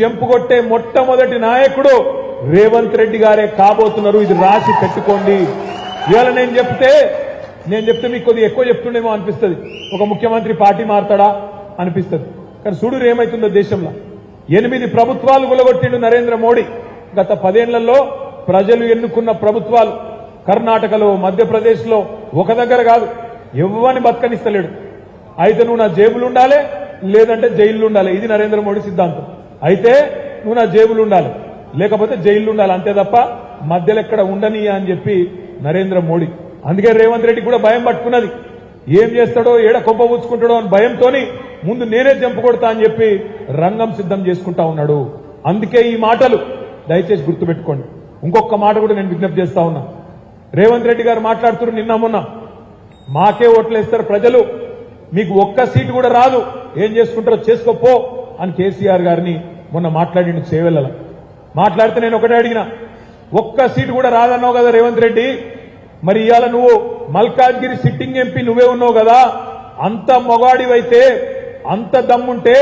Jump కొట్టే మొట్టమొదటి నాయకుడు రేవంత్ రెడ్డి గారే కాబోతున్నారు. ఇది రాసి పెట్టుకోండి. ఇవాళ నేను చెప్తే నేను చెప్తే మీకు కొద్దిగా ఎక్కువ చెప్తుండేమో అనిపిస్తుంది. ఒక ముఖ్యమంత్రి పార్టీ మారుతాడా? అనిపిస్తుంది. కానీ చూడు ఏమైతుందో దేశంలో. ఎనిమిది ప్రభుత్వాలు గులగొట్టిండు నరేంద్ర మోడీ. గత పదేళ్ళలో ప్రజలు ఎన్నుకున్న ప్రభుత్వాలు కర్ణాటకలో మధ్యప్రదేశ్లో ఒక దగ్గర కాదు. ఎవ్వని బతకనిస్తలేడు. అయితే నువ్వు నా జేబులు ఉండాలి లేదంటే జైలు ఉండాలి ఇది నరేంద్ర మోడీ సిద్ధాంతం. అయితే నువ్వు నా జేబులు ఉండాలి. లేకపోతే జైలు ఉండాలి. అంతే తప్ప మధ్యలో ఎక్కడ ఉండని అని చెప్పి నరేంద్ర మోడీ. అందుకే రేవంత్ రెడ్డి కూడా భయం పట్టుకున్నది. ఏం చేస్తాడో ఏడ కొంప పుచ్చుకుంటాడో అని భయంతోని ముందు నేనే జంపు కొడతా అని చెప్పి రంగం సిద్ధం చేసుకుంటా ఉన్నాడు. అందుకే ఈ మాటలు. దయచేసి గుర్తుపెట్టుకోండి. ఇంకొక మాట కూడా నేను విజ్ఞప్తి చేస్తా ఉన్నా. రేవంత్ రెడ్డి గారు మాట్లాడుతున్నారు నిన్న మొన్న. మాకే ఓట్లేస్తారు ప్రజలు. మీకు ఒక్క సీటు కూడా రాదు. ఏం చేసుకుంటారో చేసుకోపో. అని కేసీఆర్ గారిని మొన్న మాట్లాడి చేవెళ్ళల. మాట్లాడితే నేను ఒకటే అడిగిన ఒక్క సీటు కూడా రాదన్నావు కదా రేవంత్ రెడ్డి? మరి ఇవాళ నువ్వు మల్కాజ్గిరి సిట్టింగ్ ఎంపీ నువ్వే ఉన్నావు కదా? అంత మొగాడివైతే అంత దమ్ముంటే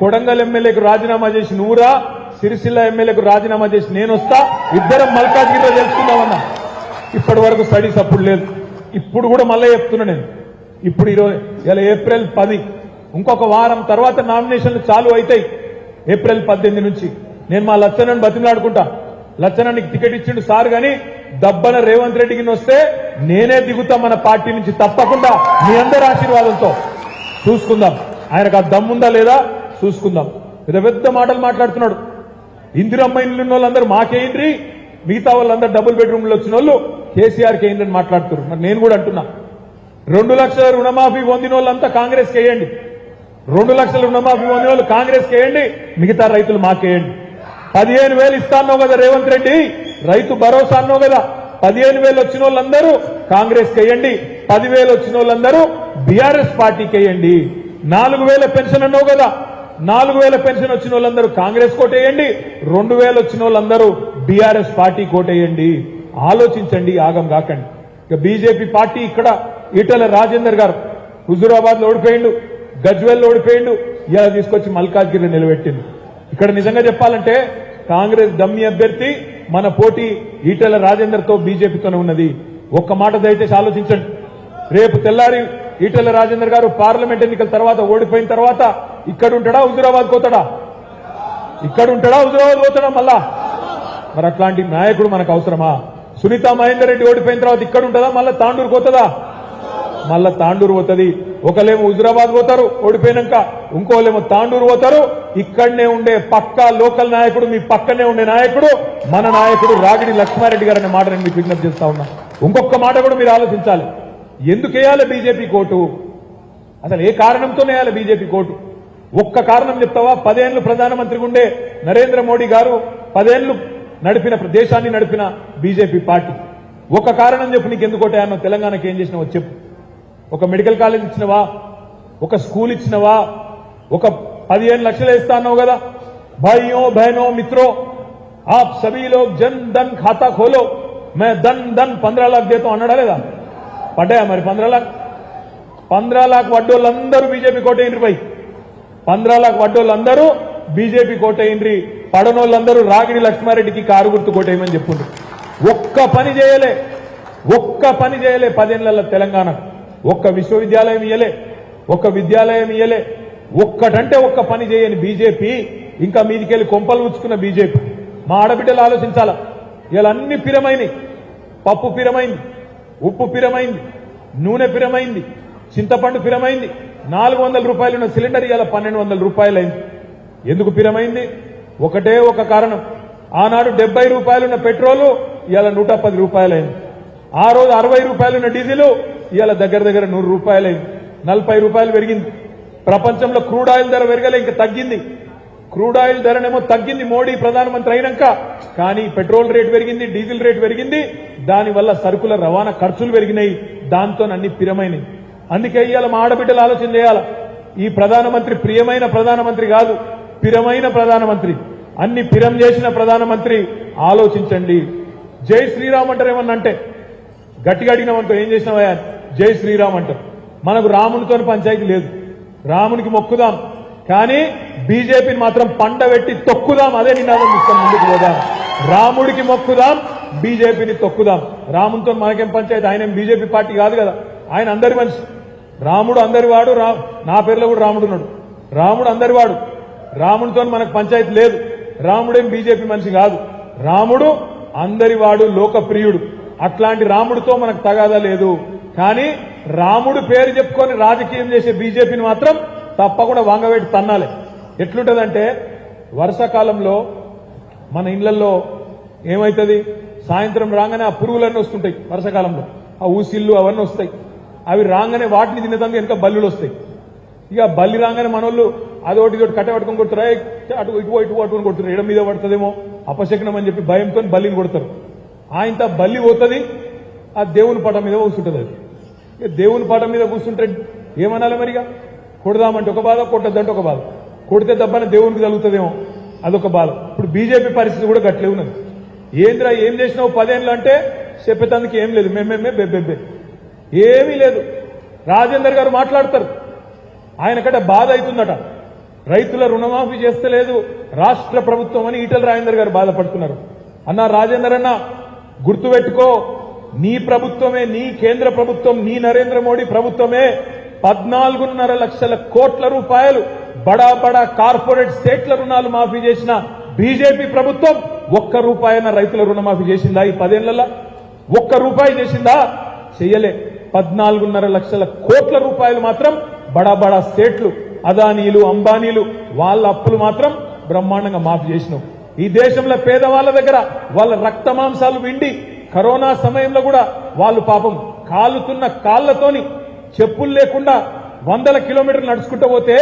కొడంగల్ ఎమ్మెల్యేకు రాజీనామా చేసి నువ్వురా సిరిసిల్ల ఎమ్మెల్యేకు రాజీనామా చేసి నేను వస్తా ఇద్దరం మల్కాజ్గిరిలో తెలుసుకుందామన్నా. ఇప్పటి వరకు స్టడీస్ అప్పుడు లేదు. ఇప్పుడు కూడా మళ్ళీ చెప్తున్నా నేను. ఇప్పుడు ఈరోజు ఇలా ఏప్రిల్ పది ఇంకొక వారం తర్వాత నామినేషన్లు చాలు అవుతాయి ఏప్రిల్ పద్దెనిమిది నుంచి. నేను మా లచ్చనని బతిమలాడుకుంటా. లచ్చనానికి టికెట్ ఇచ్చిండు సార్ గాని దబ్బన రేవంత్ రెడ్డికి వస్తే నేనే దిగుతా మన పార్టీ నుంచి తప్పకుండా. మీ అందరి ఆశీర్వాదంతో. చూసుకుందాం. ఆయనకు ఆ దమ్ముందా లేదా? చూసుకుందాం. పెద్ద పెద్ద మాటలు మాట్లాడుతున్నాడు. ఇందిరమ్మ ఇల్లు ఉన్న వాళ్ళందరూ మాకేంద్రి మిగతా వాళ్ళందరూ డబుల్ బెడ్రూమ్లు వచ్చిన వాళ్ళు కేసీఆర్కి ఏంద్రని మాట్లాడుతున్నారు. మరి నేను కూడా అంటున్నా. రెండు లక్షల రుణమాఫీ పొందిన వాళ్ళంతా కాంగ్రెస్కి వేయండి. రెండు లక్షల రుణమాఫీ పొందిన వాళ్ళు కాంగ్రెస్ కేయండి మిగతా రైతులు మాకేయండి. పదిహేను వేలు ఇస్తాన్నావు కదా రేవంత్ రెడ్డి రైతు భరోసా అన్నావు కదా. పదిహేను వేలు వచ్చిన వాళ్ళందరూ కాంగ్రెస్ కేయండి పదివేలు వచ్చిన వాళ్ళందరూ బీఆర్ఎస్ పార్టీకి వేయండి. నాలుగు వేల పెన్షన్ అన్నావు కదా నాలుగు వేల పెన్షన్ వచ్చిన వాళ్ళందరూ కాంగ్రెస్ కోటేయండి రెండు వేలు వచ్చిన వాళ్ళందరూ బీఆర్ఎస్ పార్టీ కోటేయండి ఆలోచించండి ఆగం కాకండి. ఇక బీజేపీ పార్టీ ఇక్కడ ఈటల రాజేందర్ గారు హుజూరాబాద్లో ఓడిపోయిండు. గజ్వెల్ ఓడిపోయిండు. ఇలా తీసుకొచ్చి మల్కాజ్గిరి నిలబెట్టింది ఇక్కడ నిజంగా చెప్పాలంటే కాంగ్రెస్ దమ్మి అభ్యర్థి మన పోటీ ఈటెల రాజేందర్తో బీజేపీతోనే ఉన్నది. ఒక్క మాట దయచేసి ఆలోచించండి. రేపు తెల్లారి ఈటెల రాజేందర్ గారు పార్లమెంట్ ఎన్నికల తర్వాత ఓడిపోయిన తర్వాత ఇక్కడ ఉంటాడా హుజూరాబాద్ పోతాడా? ఇక్కడ ఉంటాడా హుజూరాబాద్ పోతాడా మళ్ళా? మరి అట్లాంటి నాయకుడు మనకు అవసరమా? సునీత మహేందర్ రెడ్డి ఓడిపోయిన తర్వాత ఇక్కడ ఉంటుందా మళ్ళా తాండూరు పోతుందా? మళ్ళా తాండూరు పోతుంది. ఒకలేమో హుజురాబాద్ పోతారు ఓడిపోయినాక ఇంకోలేమో తాండూరు పోతారు. ఇక్కడనే ఉండే పక్కా లోకల్ నాయకుడు మీ పక్కనే ఉండే నాయకుడు మన నాయకుడు రాగిడి లక్ష్మారెడ్డి గారు అనే మాట నేను మీకు విజ్ఞప్తి చేస్తా ఉన్నా. ఇంకొక మాట కూడా మీరు ఆలోచించాలి. ఎందుకు వేయాలి బీజేపీ కోటు? అసలు ఏ కారణంతో వేయాలి బీజేపీ కోటు? ఒక్క కారణం చెప్తావా? పదేళ్ళు ప్రధానమంత్రి ఉండే నరేంద్ర మోడీ గారు పదేళ్ళు నడిపిన దేశాన్ని నడిపిన బీజేపీ పార్టీ. ఒక కారణం చెప్పు నీకు ఎందుకు ఓటేయన్నో తెలంగాణకి ఏం చేసినావో చెప్పు. ఒక మెడికల్ కాలేజ్ ఇచ్చినవా? ఒక స్కూల్ ఇచ్చినవా? ఒక పదిహేను లక్షలు ఇస్తా అన్నావు కదా? భయో బహనో మిత్రో ఆప్ సభీ జన్ ధన్ ఖాతా ఖోలో. మే ధన్ ధన్ పంద్రా లాక్ దేతో అన్నాడా లేదా? పడ్డాయా మరి పంద్రా లాక్? పంద్రా లాక్ వడ్డోళ్ళందరూ బీజేపీ కోటేయండి పై పంద్రా లాక్ వడ్డోళ్ళందరూ బీజేపీ కోటేయండి పడనోళ్ళందరూ రాగిడి లక్ష్మారెడ్డికి కారు గుర్తు కోటేయమని చెప్పుండ్రు. ఒక్క పని చేయలే. ఒక్క పని చేయలే పదేళ్ళ తెలంగాణకు. ఒక్క విశ్వవిద్యాలయం ఇయ్యలే ఒక్క విద్యాలయం ఇయ్యలే. ఒక్కటంటే ఒక్క పని చేయని బీజేపీ ఇంకా మీదికెళ్ళి కొంపలు ఉంచుకున్న బీజేపీ. మా ఆడబిడ్డలు ఆలోచించాలా? ఇలా అన్ని పిరమైనవి పప్పు పిరమైంది ఉప్పు పిరమైంది నూనె పిరమైంది చింతపండు పిరమైంది. నాలుగు వందల రూపాయలున్న సిలిండర్ ఇవాళ పన్నెండు వందల రూపాయలైంది. ఎందుకు పిరమైంది? ఒకటే ఒక కారణం. ఆనాడు డెబ్బై రూపాయలున్న పెట్రోలు ఇవాళ నూట పది రూపాయలైంది. ఆ రోజు అరవై రూపాయలున్న డీజిల్ ఇవాళ దగ్గర దగ్గర నూరు రూపాయలైంది. నలభై రూపాయలు పెరిగింది. ప్రపంచంలో క్రూడ్ ఆయిల్ ధర పెరగలే ఇంకా తగ్గింది. క్రూడ్ ఆయిల్ ధరనేమో తగ్గింది మోడీ ప్రధానమంత్రి అయినాక. కానీ పెట్రోల్ రేట్ పెరిగింది డీజిల్ రేట్ పెరిగింది. దానివల్ల సరుకుల రవాణా ఖర్చులు పెరిగినాయి. దాంతో అన్ని స్థిరమైనవి అందుకే ఇవాళ మా ఆడబిడ్డలు ఆలోచన చేయాల? ఈ ప్రధానమంత్రి ప్రియమైన ప్రధానమంత్రి కాదు పిరమైన ప్రధానమంత్రి. అన్ని పిరం చేసిన ప్రధానమంత్రి ఆలోచించండి. జై శ్రీరామ్ అంటారు ఏమన్నా అంటే గట్టిగా అడిగినామంటూ ఏం చేసినావా జై శ్రీరామ్ అంటారు. మనకు రామునితో పంచాయతీ లేదు. రామునికి మొక్కుదాం. కానీ బీజేపీని మాత్రం పండబెట్టి తొక్కుదాం. అదే నినాదం ఇస్తాం ముందుకు పోదాం. రాముడికి మొక్కుదాం బీజేపీని తొక్కుదాం. రామునితో మనకేం పంచాయతీ? ఆయన బీజేపీ పార్టీ కాదు కదా. ఆయన అందరి మనిషి. రాముడు అందరి వాడు రా నా పేరులో కూడా రాముడు ఉన్నాడు. రాముడు అందరి వాడు. రాముడితో మనకు పంచాయతీ లేదు. రాముడేం బీజేపీ మనిషి కాదు. రాముడు అందరి వాడు లోకప్రియుడు. అట్లాంటి రాముడితో మనకు తగాదా లేదు. కానీ రాముడు పేరు చెప్పుకొని రాజకీయం చేసే బీజేపీని మాత్రం తప్పకుండా వంగవేటి తన్నాలి. ఎట్లుంటదంటే వర్షాకాలంలో మన ఇళ్ళలో ఏమవుతుంది సాయంత్రం రాగానే ఆ పురుగులన్నీ వస్తుంటాయి వర్షాకాలంలో ఆ ఊసిళ్ళు అవన్నీ వస్తాయి. అవి రాగానే వాటిని తినేదానికి వెనక బల్లులు వస్తాయి. ఇక బల్లి రాగానే మనోళ్ళు అదొకటి ఇదొకటి కట్ట పట్టుకొని కొడుతారా. అటు ఇటు ఇటు పట్టుకొని కొడుతారు ఎడం మీద పడుతుందేమో? అపశకనం అని చెప్పి భయంతో బల్లిని కొడతారు. ఆయనతో బల్లి పోతుంది ఆ దేవుని పటం మీద వస్తుంటుంది అది. దేవుని పాట మీద కూర్చుంటే ఏమనాలి మరిగా? కొడదామంటే ఒక బాధ కొట్టద్దంటే ఒక బాధ. కొడితే దెబ్బన దేవునికి తగులుతుందేమో? అదొక బాధ. ఇప్పుడు బీజేపీ పరిస్థితి కూడా గట్లే ఉన్నది. ఏంద్రా ఏం చేసినావు పదేళ్ళు అంటే చెప్పేందుకు ఏం లేదు. మేమేమే బెబ్బెబ్బే ఏమీ లేదు. రాజేందర్ గారు మాట్లాడతారు. ఆయనకంటే బాధ అవుతుందట. రైతుల రుణమాఫీ చేస్తలేదు రాష్ట్ర ప్రభుత్వం అని ఈటల రాజేందర్ గారు బాధపడుతున్నారు. అన్న రాజేందర్ అన్న గుర్తుపెట్టుకో. నీ ప్రభుత్వమే నీ కేంద్ర ప్రభుత్వం నీ నరేంద్ర మోడీ ప్రభుత్వమే పద్నాలుగున్నర లక్షల కోట్ల రూపాయలు బడా బడా కార్పొరేట్ స్టేట్ల రుణాలు మాఫీ చేసిన బీజేపీ ప్రభుత్వం ఒక్క రూపాయన రైతుల రుణమాఫీ చేసిందా ఈ పదేళ్ళలో ఒక్క రూపాయి చేసిందా? చెయ్యలే. పద్నాలుగున్నర లక్షల కోట్ల రూపాయలు మాత్రం బడా బడా స్టేట్లు అదానీలు అంబానీలు వాళ్ళ అప్పులు మాత్రం బ్రహ్మాండంగా మాఫీ చేసినావు ఈ దేశంలో పేదవాళ్ళ దగ్గర వాళ్ళ రక్త మాంసాలు విండి కరోనా సమయంలో కూడా వాళ్ళు పాపం కాలుతున్న కాళ్ళతోని చెప్పులు లేకుండా వందల కిలోమీటర్లు నడుచుకుంటూ పోతే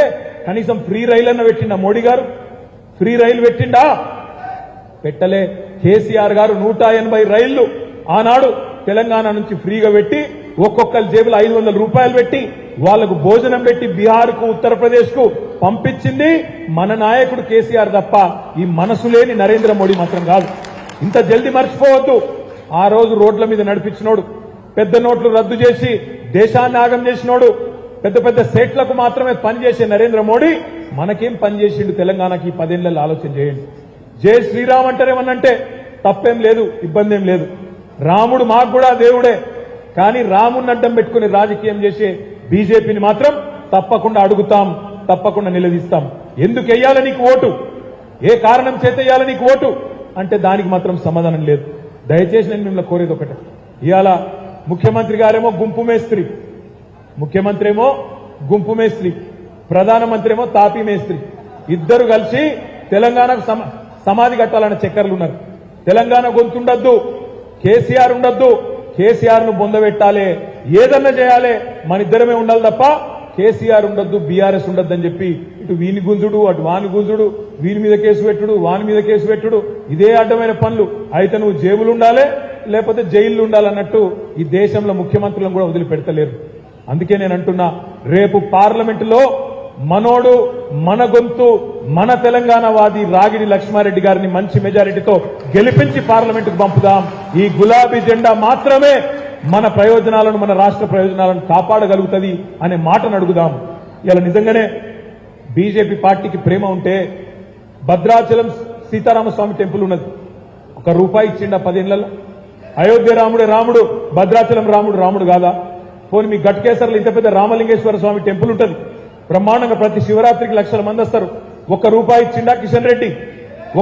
కనీసం ఫ్రీ రైలు అన్న పెట్టిండా మోడీ గారు? ఫ్రీ రైలు పెట్టిండా? పెట్టలే. కేసీఆర్ గారు నూట ఎనభై రైళ్ళు ఆనాడు తెలంగాణ నుంచి ఫ్రీగా పెట్టి ఒక్కొక్కరి జేబులో ఐదు వందల రూపాయలు పెట్టి వాళ్ళకు భోజనం పెట్టి బీహార్కు ఉత్తరప్రదేశ్కు పంపించింది మన నాయకుడు కేసీఆర్ తప్ప ఈ మనసు లేని నరేంద్ర మోడీ మాత్రం కాదు. ఇంత జల్దీ మర్చిపోవద్దు. ఆ రోజు రోడ్ల మీద నడిపించినోడు. పెద్ద నోట్లు రద్దు చేసి దేశాన్ని ఆగం చేసినోడు. పెద్ద పెద్ద సేట్లకు మాత్రమే పనిచేసే నరేంద్ర మోడీ మనకేం పని చేసిండు తెలంగాణకి ఈ పదేళ్ళలో ఆలోచన చేయండి. జై శ్రీరామ్ అంటారేమనంటే తప్పేం లేదు ఇబ్బంది ఏం లేదు. రాముడు మాకు కూడా దేవుడే. కానీ రాముడిని అడ్డం పెట్టుకుని రాజకీయం చేసే బీజేపీని మాత్రం తప్పకుండా అడుగుతాం తప్పకుండా నిలదీస్తాం. ఎందుకు వెయ్యాలి నీకు ఓటు? ఏ కారణం చేత నీకు ఓటు? అంటే దానికి మాత్రం సమాధానం లేదు. దయచేసి నేను మిమ్మల్ని కోరేది ఒకటే. ఇవాళ ముఖ్యమంత్రి గారేమో గుంపు మేస్త్రి. ముఖ్యమంత్రి ఏమో గుంపు మేస్త్రి. ప్రధానమంత్రి ఏమో తాపీ మేస్త్రి. ఇద్దరు కలిసి తెలంగాణకు సమాధి కట్టాలన్న చక్కర్లు ఉన్నారు. తెలంగాణ గొంతుండద్దు కేసీఆర్ ఉండొద్దు కేసీఆర్ను బొందబెట్టాలి ఏదన్నా చేయాలి మన ఇద్దరమే ఉండాలి తప్ప కేసీఆర్ ఉండొద్దు బీఆర్ఎస్ ఉండద్దు అని చెప్పి ఇటు వీని గుంజుడు అటు వాని గుంజుడు వీని మీద కేసు పెట్టుడు వాని మీద కేసు పెట్టుడు ఇదే అడ్డమైన పనులు. అయితే నువ్వు జేబులు ఉండాలి లేకపోతే జైలు ఉండాలన్నట్టు ఈ దేశంలో ముఖ్యమంత్రులను కూడా వదిలిపెడతలేరు. అందుకే నేను అంటున్నా రేపు పార్లమెంటులో మనోడు మన గొంతు మన తెలంగాణ వాది రాగిడి లక్ష్మారెడ్డి గారిని మంచి మెజారిటీతో గెలిపించి పార్లమెంటుకు పంపుదాం. ఈ గులాబీ జెండా మాత్రమే మన ప్రయోజనాలను మన రాష్ట్ర ప్రయోజనాలను కాపాడగలుగుతుంది అనే మాటను అడుగుదాం. ఇలా నిజంగానే బీజేపీ పార్టీకి ప్రేమ ఉంటే భద్రాచలం సీతారామస్వామి టెంపుల్ ఉన్నది. ఒక రూపాయి ఇచ్చిండ పదేళ్ళలో అయోధ్య రాముడే రాముడు భద్రాచలం రాముడు రాముడు కాదా? పోనీ మీ గట్కేసర్లో ఇంత పెద్ద రామలింగేశ్వర స్వామి టెంపుల్ ఉంటుంది. బ్రహ్మాండంగా ప్రతి శివరాత్రికి లక్షల మంది వస్తారు. ఒక రూపాయి ఇచ్చిందా కిషన్ రెడ్డి?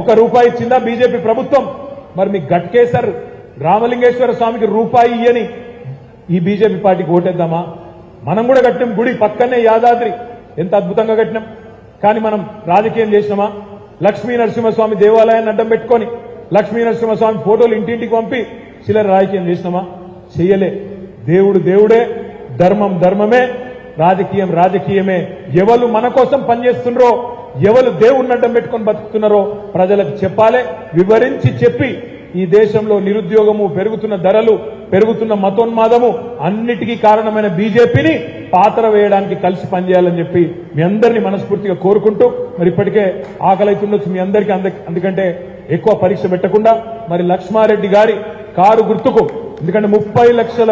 ఒక రూపాయి ఇచ్చిందా బీజేపీ ప్రభుత్వం? మరి మీ గట్కేసర్ రామలింగేశ్వర స్వామికి రూపాయి ఇయ్యని ఈ బీజేపీ పార్టీకి ఓటేద్దామా? మనం కూడా కట్టినాం గుడి పక్కనే యాదాద్రి. ఎంత అద్భుతంగా కట్టినాం. కానీ మనం రాజకీయం చేసినామా? లక్ష్మీ నరసింహస్వామి దేవాలయాన్ని అడ్డం పెట్టుకొని లక్ష్మీ నరసింహస్వామి ఫోటోలు ఇంటింటికి పంపి చిల్లర రాజకీయం చేసినామా? చెయ్యలే. దేవుడు దేవుడే ధర్మం ధర్మమే రాజకీయం రాజకీయమే. ఎవరు మన కోసం పనిచేస్తున్నారో ఎవరు దేవుణ్ణి అడ్డం పెట్టుకొని బతుకుతున్నారో ప్రజలకు చెప్పాలి. వివరించి చెప్పి ఈ దేశంలో నిరుద్యోగము పెరుగుతున్న ధరలు పెరుగుతున్న మతోన్మాదము అన్నిటికీ కారణమైన బీజేపీని పాత్ర వేయడానికి కలిసి పనిచేయాలని చెప్పి మీ అందరినీ మనస్ఫూర్తిగా కోరుకుంటూ మరి ఇప్పటికే ఆకలైతుండొచ్చు మీ అందరికీ అందుకంటే ఎక్కువ పరీక్ష పెట్టకుండా మరి లక్ష్మారెడ్డి గారి కారు గుర్తుకు ఎందుకంటే ముప్పై లక్షల